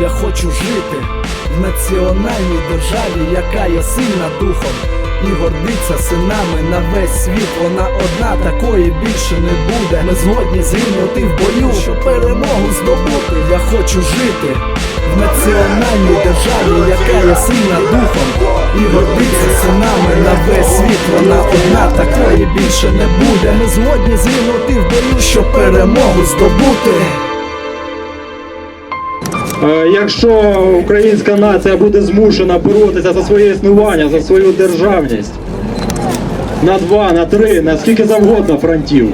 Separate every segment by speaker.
Speaker 1: Я хочу жити в національній державі, яка є сильна духом і гордиться синами на весь світ. Вона одна такої більше не буде. Ми згодні згинути в бою, щоб перемогу здобути. Я хочу жити в національній державі, яка є сильна духом і гордиться синами на весь світ. Вона одна такої більше не буде. Ми згодні згинути в бою, щоб перемогу здобути.
Speaker 2: Е, Якщо українська нація буде змушена боротися за своє існування, за свою державність на два, на три, на скільки завгодно фронтів,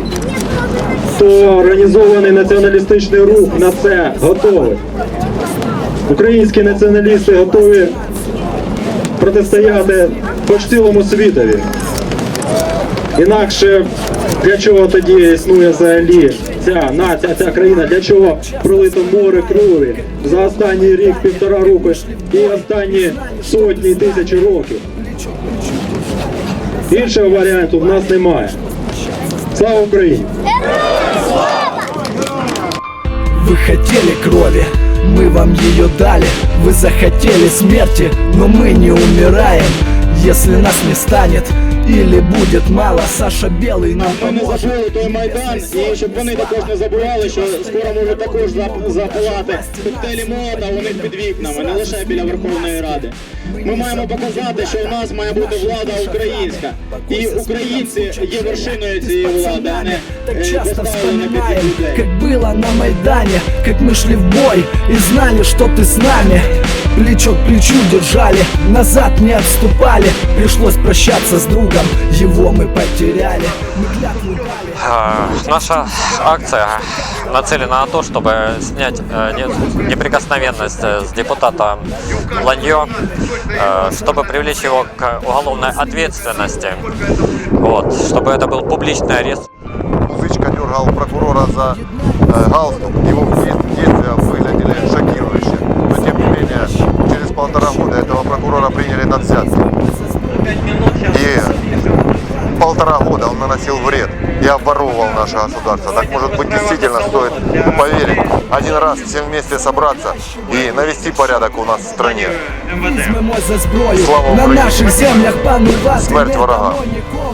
Speaker 2: то організований націоналістичний рух на це готовий. Українські націоналісти готові протистояти по цілому світові. Інакше для чого тоді існує взагалі ця нація, ця країна? Для чого пролито море крові за останній рік, півтора року і останні сотні і тисячі років? Іншого варіанту в нас немає. Слава Україні!
Speaker 1: Вы хотели крови, мы вам ее дали Вы захотели смерти, но мы не умираем Если нас не станет или будет мало Саша Белый нам
Speaker 3: Ми не
Speaker 1: поможет
Speaker 3: забули той майдан, і щоб вони також не забували, що скоро можуть також зап- запалати коктейлі молота у них під вікнами, не лише біля Верховної Ради. Ми маємо показати, що у нас має бути влада українська, і українці є вершиною цієї влади, а не
Speaker 1: Так
Speaker 3: е,
Speaker 1: часто
Speaker 3: поставлені під
Speaker 1: вспоминаем,
Speaker 3: людей.
Speaker 1: как было на Майдане Как мы шли в бой и знали, что ты с нами Плечо к плечу держали, назад не отступали Пришлось прощаться с другом, его мы потеряли
Speaker 4: Э, Наша акция нацелена на то, чтобы снять э, не- неприкосновенность э, с депутата Ланье, э, чтобы привлечь его к уголовной ответственности, вот, чтобы это был публичный арест.
Speaker 5: Музычка дергал прокурора за галстук. Его де- действия выглядели полтора года этого прокурора приняли на взятки. И полтора года он наносил вред и обворовывал наше государство. Так может быть действительно стоит поверить, один раз все вместе собраться и навести порядок у нас в стране.
Speaker 1: Візьмемо за зброю
Speaker 5: Слава
Speaker 1: на
Speaker 5: Україні!
Speaker 1: наших землях панувати
Speaker 5: Смерть
Speaker 1: не
Speaker 5: ворога!
Speaker 1: дамо нікому.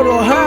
Speaker 1: Oro.